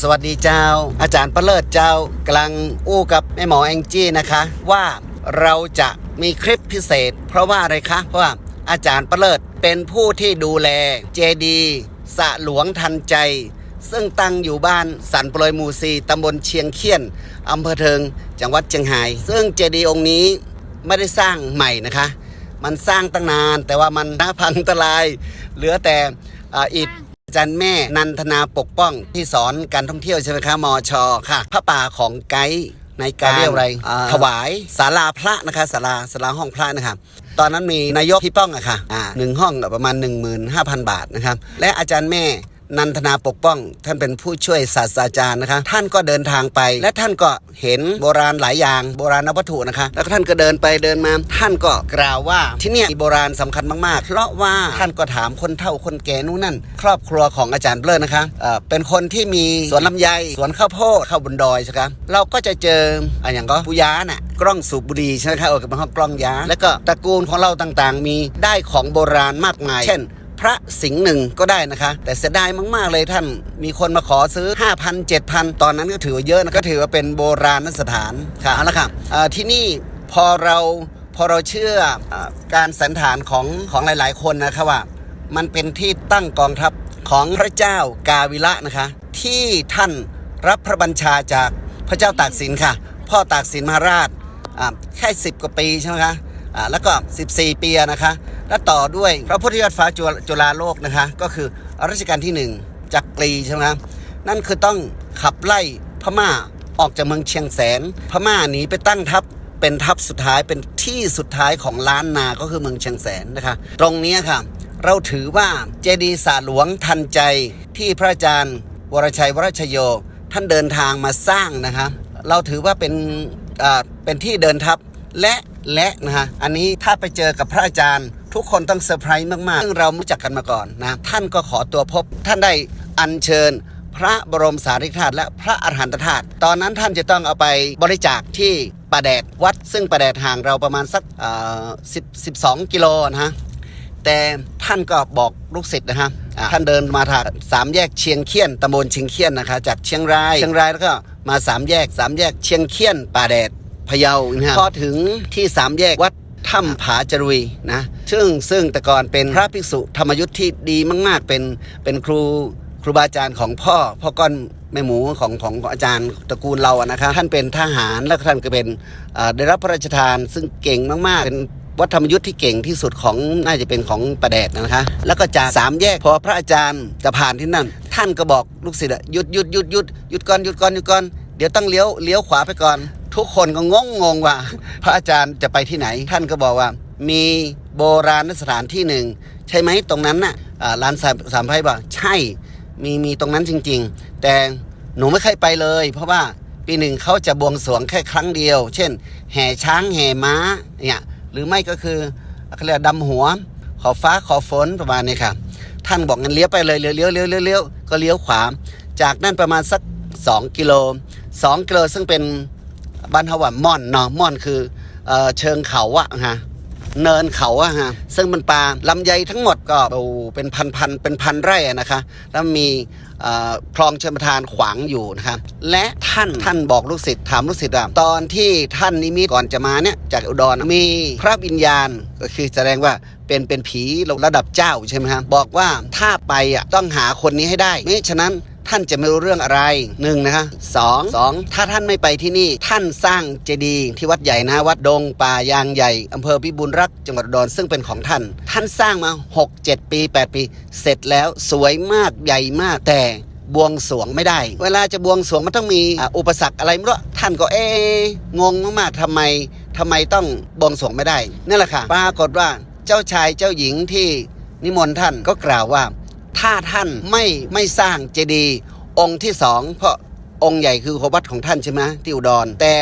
สวัสดีเจ้า อาจารย์ประเลิศเจ้ากำลังอู้กับแม่หมอแองจี้นะคะ ว่าเราจะมีคลิปพิเศษ เพราะว่าอะไรคะ เพราะว่าอาจารย์ประเลิศเป็นผู้ที่ดูแลเจดีสะหลวงทันใจ ซึ่งตั้งอยู่บ้านสันปลอยหมูซีตำบลเชียงเคียนอำเภอเทิง จังหวัดเชียงราย ซึ่งเจดีองค์นี้ไม่ได้สร้างใหม่นะคะ มันสร้างตั้งนาน แต่ว่ามันน่าพังทลาย เหลือแต่อิฐ อาจารย์แม่นันทนาปกป้องที่สอนการท่องเที่ยวใช่ไหมคะมอชอค่ะพระป่าของไกด์ในการเรียกอะไรถวายศาลาพระนะคะศาลาศาลาห้องพระนะครับตอนนั้นมีนายกพี่ป้องอะค่ะอ่าหนึ่งห้องประมาณ 15,000 บาทนะครับและอาจารย์แม่ นันทนาปกป้อง ท่านเป็นผู้ช่วยศาสตราจารย์นะคะ ท่านก็เดินทางไป และท่านก็เห็นโบราณหลายอย่างโบราณวัตถุนะคะ แล้วท่านก็เดินไปเดินมา ท่านก็กล่าวว่าที่นี่มีโบราณสำคัญมากๆ เพราะว่าท่านก็ถามคนเฒ่าคนแก่นู่นนั่น ครอบครัวของอาจารย์เบลอนะคะเออเป็นคนที่มีสวนลำไยสวนข้าวโพดข้าวบนดอยใช่ไหมเราก็จะเจออะอย่างก็ปุยาน่ะกล้องสูบบุหรี่ใช่ไหมคะเออเป็นห้องกล้องยา แล้วก็ตระกูลของเราต่างๆ มีได้ของโบราณมากมาย เช่น พระสิงห์หนึ่งก็ได้นะคะ แต่เสียดายมาก ๆ เลยท่านมีคนมาขอซื้อ 5,000 7,000 ตอนนั้นก็ถือว่าเยอะนะก็ถือว่าเป็นโบราณสถานค่ะเอาละค่ะที่นี่พอเราพอเราเชื่ออการสันฐานของของหลาย ๆ คนนะคะว่า มันเป็นที่ตั้งกองทัพของพระเจ้ากาวิระนะคะ ที่ท่านรับพระบัญชาจากพระเจ้าตากสินค่ะ พ่อตากสินมหาราชแค่10กว่าปีใช่ไหมคะอ่าแล้วก็ 14 ปีนะคะ และต่อด้วยพระพุทธยอดฟ้าจุฬจุฬาโลกนะคะ ก็คือรัชกาลที่หนึ่งจักรีใช่ไหมนั่นคือต้องขับไล่พม่าออกจากเมืองเชียงแสน พม่าหนีไปตั้งทัพเป็นทัพสุดท้ายเป็นที่สุดท้ายของล้านนาก็คือเมืองเชียงแสนนะคะ ตรงนี้ค่ะ เราถือว่าเจดีย์สาหลวงทันใจที่พระอาจารย์ วรชัยวรชโย ท่านเดินทางมาสร้างนะคะ เราถือว่าเป็นเป็นที่เดินทัพและและนะคะอันนี้ถ้าไปเจอกับพระอาจารย์ ทุกคนต้องเซอร์ไพรส์มาก ๆ ซึ่งเรารู้จักกันมาก่อนนะ ท่านก็ขอตัวพบ ท่านได้อัญเชิญพระบรมสารีริกธาตุและพระอรหันตธาตุตอนนั้นท่านจะต้องเอาไปบริจาคที่ป่าแดดวัด ซึ่งป่าแดดห่างเราประมาณสักสิบสิบสองกิโลนะฮะแต่ท่านก็บอกลูกศิษย์นะฮะท่านเดินมาทางสามแยกเชียงเคียนตำบลเชียงเคียนนะคะจากเชียงรายเชียงรายแล้วก็มาสามแยกสามแยกเชียงเคียนป่าแดดพะเยานะฮะพอถึงที่สามแยกวัด ถ้ำผาจรุยนะซึ่งซึ่งแต่ก่อนเป็นพระภิกษุธรรมยุทธ์ที่ดีมาก ๆ เป็นเป็นครูครูบาอาจารย์ของพ่อพ่อก้อนแม่หมูของของอาจารย์ตระกูลเราอะนะคะท่านเป็นทหารแล้วท่านก็เป็นได้รับพระราชทาน ซึ่งเก่งมากๆเป็นวัดธรรมยุทธ์ที่เก่งที่สุดของน่าจะเป็นของประแดดนะคะ แล้วก็จากสามแยกพอพระอาจารย์จะผ่านที่นั่น ท่านก็บอกลูกศิษย์อะหยุดหยุดหยุดหยุดหยุดก่อนหยุดก่อนหยุดก่อนเดี๋ยวต้องเลี้ยวเลี้ยวขวาไปก่อน ทุกคนก็งงงงว่า พระอาจารย์จะไปที่ไหน ท่านก็บอกว่า มีโบราณสถานที่หนึ่ง ใช่ไหมตรงนั้นน่ะอ่าลานสามสามไพ่บอกใช่มีมีตรงนั้นจริง ๆ แต่หนูไม่เคยไปเลย เพราะว่าปีหนึ่งเขาจะบวงสรวงแค่ครั้งเดียว เช่น แห่ช้างแห่ม้าเนี่ยหรือไม่ก็คือเขาเรียกดำหัว ขอฟ้าขอฝนประมาณนี้ค่ะท่านบอกงั้นเลี้ยวไปเลยเลี้ยวเลี้ยวเลี้ยวเลี้ยวเลี้ยวก็เลี้ยวขวา จากนั่นประมาณสัก 2 กิโล 2 กิโลซึ่งเป็น บ้านเขาว่าม่อนเนาะม่อนคือเอ่อเชิงเขาอะฮะเนินเขาอะฮะซึ่งมันป่าลำไยทั้งหมดก็เป็นพันพันๆเป็นพันไร่นะคะ แล้วมีเอ่อคลองชลประทานขวางอยู่นะคะและท่านท่านบอกลูกศิษย์ถามลูกศิษย์ว่าตอนที่ท่านนิมิตก่อนจะมาเนี่ยจากอุดรมีพระวิญญาณก็คือแสดงว่าเป็นเป็นผีระดับเจ้าใช่ไหมครับบอกว่าถ้าไปอะต้องหาคนนี้ให้ได้ไม่ฉะนั้น ท่านจะไม่รู้เรื่องอะไรหนึ่งนะคะสองสองถ้าท่านไม่ไปที่นี่ท่านสร้างเจดีย์ที่วัดใหญ่นะวัดดงป่ายางใหญ่อำเภอพิบูลรักษ์จังหวัดอุดรซึ่งเป็นของท่าน ท่านสร้างมา 6 7 ปี 8 ปี เสร็จแล้วสวยมากใหญ่มากแต่บวงสรวงไม่ได้ เวลาจะบวงสรวงมันต้องมีอ่าอุปสรรคอะไรไม่รู้ท่านก็เอ๊ะงงมากๆทำไมทำไมต้องบวงสรวงไม่ได้นั่นแหละค่ะปรากฏว่าเจ้าชายเจ้าหญิงที่นิมนต์ท่านก็กล่าวว่า ถ้าท่านไม่ไม่สร้างเจดีย์องค์ที่สองเพราะองค์ใหญ่คือวัดของท่านใช่ไหมที่อุดรแต่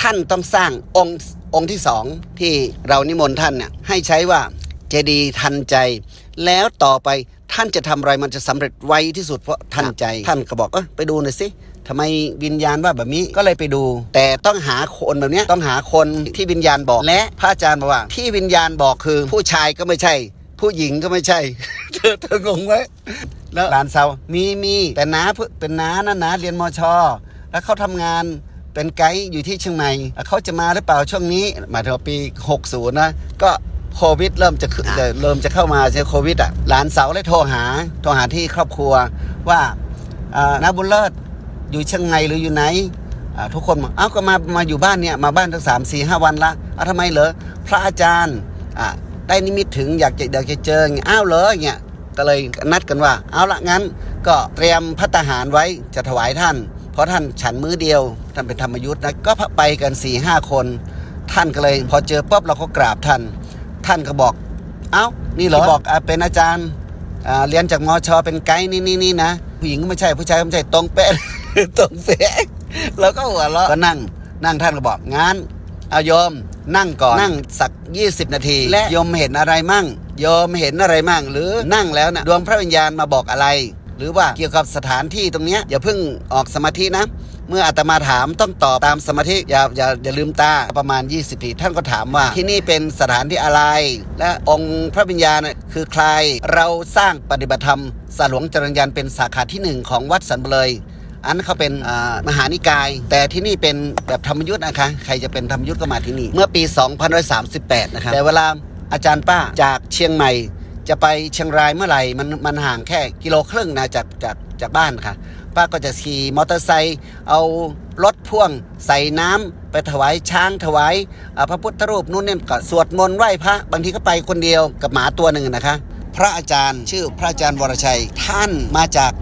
ท่านต้องสร้างองค์องค์ที่สองที่เรานิมนต์ท่านเนี่ยให้ใช้ว่าเจดีย์ทันใจ แล้วต่อไปท่านจะทำอะไรมันจะสำเร็จไวที่สุดเพราะทันใจ ท่านก็บอกเออไปดูหน่อยสิทำไมวิญญาณว่าแบบนี้ก็เลยไปดู แต่ต้องหาคนแบบเนี้ยต้องหาคนที่วิญญาณบอกและพระอาจารย์บอกว่า ที่วิญญาณบอกคือผู้ชายก็ไม่ใช่ ผู้หญิงก็ไม่ใช่ เธอเธองงไหมแล้วหลานสาวมีมีแต่น้าเพิ่งเป็นน้านะน้าเรียนมช แล้วเขาทำงานเป็นไกด์อยู่ที่เชียงใหม่เขาจะมาหรือเปล่าช่วงนี้หมายถึงว่าปี 60 นะ ก็โควิดเริ่มจะขึ้นเอ่อเริ่มจะเข้ามาใช่โควิดอะหลานสาวเลยโทรหาโทรหาที่ครอบครัวว่าอ่าน้าบุญเลิศอยู่เชียงใหม่หรืออยู่ไหนอ่าทุกคนบอกเอ้าก็มามาอยู่บ้านเนี่ยมาบ้านตั้งสามสี่ห้าวันละเอ้าทำไมเหรอพระอาจารย์อ่า ได้นิมิตถึงอยากจะอยากจะเจออย่างเงี้ยอ้าวเหรออย่างเงี้ยก็เลยนัดกันว่า เอาละงั้นก็เตรียมพัตตาหารไว้จะถวายท่าน เพราะท่านฉันมื้อเดียว ท่านเป็นธรรมยุทธ์นะก็ไปกัน4ี่ห้าคน ท่านก็เลย พอเจอปุ๊บเราก็กราบท่าน ท่านก็บอก เอ้านี่เหรอบอกอ่าเป็นอาจารย์อ่าเรียนจากมชเป็นไกด์นี่นี่นี่นะผู้หญิงก็ไม่ใช่ผู้ชายก็ไม่ใช่ตรงเป๊ะตรงเป๊ะแล้วก็หัวเราะก็นั่งนั่งท่านก็บอกงั้น เอาโยมนั่งก่อนนั่งสัก 20 นาที และโยมเห็นอะไรมั่งโยมเห็นอะไรมั่ง หรือนั่งแล้วนะดวงพระวิญญาณมาบอกอะไร หรือว่าเกี่ยวกับสถานที่ตรงเนี้ยอย่าเพิ่งออกสมาธินะ เมื่ออาตมาถามต้องตอบตามสมาธิอย่าอย่าอย่าลืมตาประมาณ 20ทีท่านก็ถามว่า ที่นี่เป็นสถานที่อะไร และองค์พระวิญญาณน่ะคือใครเราสร้างปฏิบัติธรรมสาหลวงจรัญญาณเป็นสาขาที่หนึ่งของวัดสันเบลย อันนั้นเขาเป็นมหานิกาย แต่ที่นี่เป็นแบบธรรมยุทธ์นะคะใครจะเป็นธรรมยุทธ์ก็มาที่นี่ เมื่อปี 2538 นะครับแต่เวลาอาจารย์ป้าจากเชียงใหม่จะไปเชียงรายเมื่อไหร่มันมันห่างแค่กิโลครึ่งนะจากจากจากบ้านค่ะ ป้าก็จะขี่มอเตอร์ไซค์เอารถพ่วงใส่น้ำไปถวายช้างถวายพระพุทธรูปนู่นนี่ก็สวดมนต์ไหว้พระ บางทีก็ไปคนเดียวกับหมาตัวหนึ่งนะคะ พระอาจารย์ชื่อพระอาจารย์วรชัยท่านมาจาก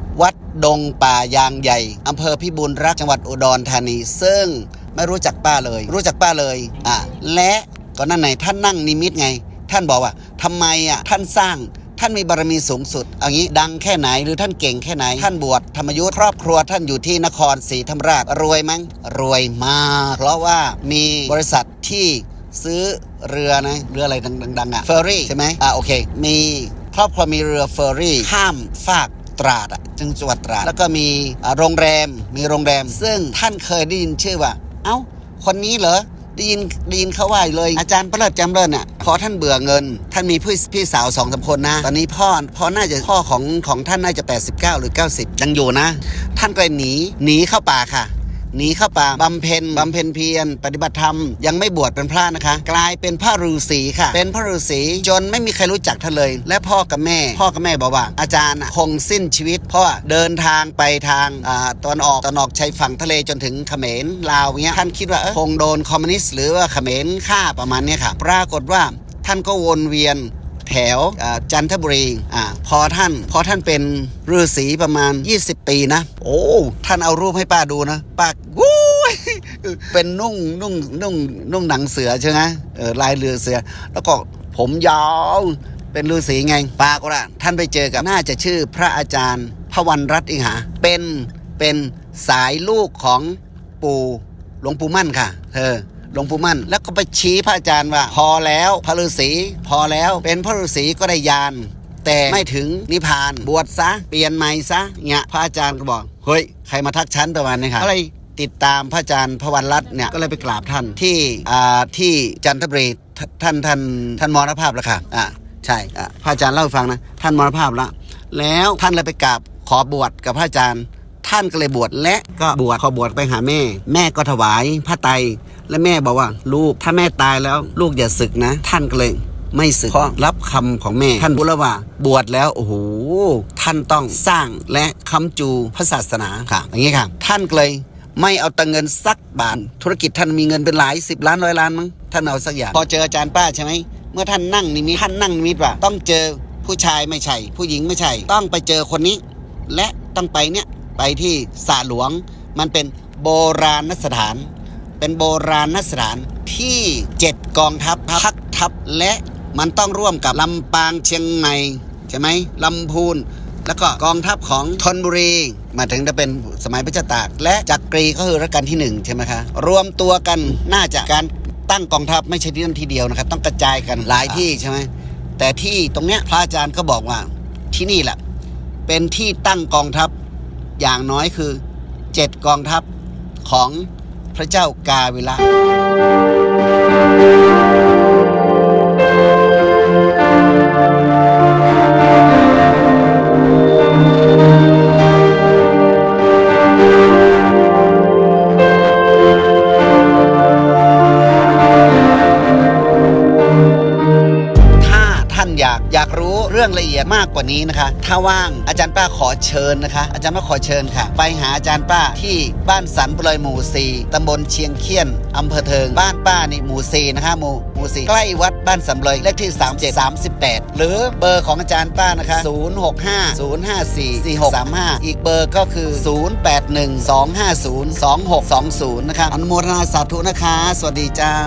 ดงป่ายางใหญ่อำเภอพิบูลรักจังหวัดอุดรธานี ซึ่งไม่รู้จักป้าเลย รู้จักป้าเลยอะและก็นั่นไหนท่านนั่งนิมิตไง ท่านบอกว่าทำไมอะท่านสร้างท่านมีบารมีสูงสุดเอางี้ดังแค่ไหนหรือท่านเก่งแค่ไหน ท่านบวชธรรมยุทธ์ครอบครัวท่านอยู่ที่นครศรีธรรมราชรวยมั้งรวยมาก เพราะว่ามีบริษัทที่ซื้อเรือนะเรืออะไรดังๆอะเฟอร์รี่ใช่ไหมอ่าโอเค มีครอบครัวมีเรือเฟอร์รี่ข้ามฟาก ตราดจังหวัดตราดแล้วก็มีโรงแรมมีโรงแรม ซึ่งท่านเคยได้ยินชื่อว่า เอ้า คนนี้เหรอได้ยินได้ยินเขาว่ายเลยอาจารย์ประเลิศจำเริญน่ะพอท่านเบื่อเงิน ท่านมีพี่พี่สาวสองสามคนนะ ตอนนี้พ่อพ่อน่าจะพ่อของของท่านน่าจะ 89 หรือ 90 ยังอยู่นะ ท่านก็หนีหนีเข้าป่าค่ะ หนีเข้าป่าบำเพ็ญบำเพ็ญเพียร ปฏิบัติธรรมยังไม่บวชเป็นพระนะคะ กลายเป็นพระฤาษีค่ะ เป็นพระฤาษีจนไม่มีใครรู้จักท่านเลย และพ่อกับแม่ พ่อกับแม่บอกว่า อาจารย์น่ะคงสิ้นชีวิต เพราะว่าเดินทางไปทางตอนออกตอนออกชายฝั่งทะเลจนถึงเขมรลาวเงี้ยท่านคิดว่าเออคงโดนคอมมิวนิสต์หรือว่าเขมรฆ่าประมาณเนี้ยค่ะ ปรากฏว่าท่านก็วนเวียนแถวจันทบุรีอ่าพอท่าน พอท่านเป็นฤาษีประมาณ 20 ปีนะ โอ้ ท่านเอารูปให้ป้าดูนะ ป้า เป็นนุ่งนุ่งนุ่งนุ่งหนังเสือใช่ไหมเออลายเรือเสือ แล้วก็ผมยาวเป็นฤาษีไงปากฏว่าท่านไปเจอกับน่าจะชื่อพระอาจารย์พระวันรัตน์อิงหา เป็นเป็นสายลูกของปู่หลวงปู่มั่นค่ะ เธอหลวงปู่มั่น แล้วก็ไปชี้พระอาจารย์ว่า พอแล้วพระฤาษีพอแล้วเป็นพระฤาษีก็ได้ยานแต่ไม่ถึงนิพพานบวชซะ เปลี่ยนใหม่ซะเนี่ยพระอาจารย์ก็บอก เฮ้ย ใครมาทักชั้นประมาณนี้ค่ะก็เลย ติดตามพระอาจารย์พระวันรัตน์เนี่ยก็เลยไปกราบท่านที่อ่าที่จันทบุรีท่านท่านท่านมรณภาพแล้วค่ะอ่าใช่อะพระอาจารย์เล่าให้ฟังนะท่านมรณภาพแล้วแล้วท่านเลยไปกราบขอบวชกับพระอาจารย์ ท่านก็เลยบวชและก็บวชพอบวชไปหาแม่ แม่ก็ถวายพระไตรและแม่บอกว่า ลูกถ้าแม่ตายแล้วลูกอย่าศึกนะ ท่านก็เลยไม่ศึกเพราะรับคำของแม่ ท่านพูดแล้วว่าบวชแล้วโอ้โหท่านต้องสร้างและค้ำจูพระศาสนาค่ะอย่างนี้ค่ะ ท่านก็เลย ไม่เอาตังเงินสักบาทธุรกิจท่านมีเงินเป็นหลายสิบล้านร้อยล้านมั้งท่านเอาสักอย่าง พอเจออาจารย์ป้าใช่ไหมเมื่อท่านนั่งนิมิตท่านนั่งนิมิตว่าต้องเจอผู้ชายไม่ใช่ ผู้หญิงไม่ใช่ ต้องไปเจอคนนี้ และต้องไปเนี่ยไปที่สระหลวง มันเป็นโบราณสถาน เป็นโบราณสถานที่เจ็ดกองทัพพักทัพและมันต้องร่วมกับลำปางเชียงใหม่ใช่ไหมลำพูน แล้วก็กองทัพของธนบุรี มาถึงจะเป็นสมัยพระเจ้าตาก และจักรีก็คือรัชกาลที่หนึ่งใช่ไหมคะ รวมตัวกันน่าจะการตั้งกองทัพไม่ใช่ที่นั่นทีเดียวนะครับ ต้องกระจายกันหลายที่ใช่ไหมแต่ที่ตรงเนี้ยพระอาจารย์ก็บอกว่าที่นี่แหละเป็นที่ตั้งกองทัพอย่างน้อยคือเจ็ดกองทัพของพระเจ้ากาเวละา ว่านี้นะคะ ถ้าว่างอาจารย์ป้าขอเชิญนะคะ อาจารย์ป้าขอเชิญค่ะ ไปหาอาจารย์ป้าที่บ้านสันปลอยหมู่สี่ตำบลเชียงเคียนอำเภอเทิงบ้านป้านี่หมู่สี่นะคะหมู่หมู่สี่ใกล้วัดบ้านสำเลยเลขที่ 37 38 หรือเบอร์ของอาจารย์ป้านะคะ 065 054 4635 อีกเบอร์ก็คือ 081 250 2620 นะคะอนุโมทนาสาธุนะคะ สวัสดีเจ้า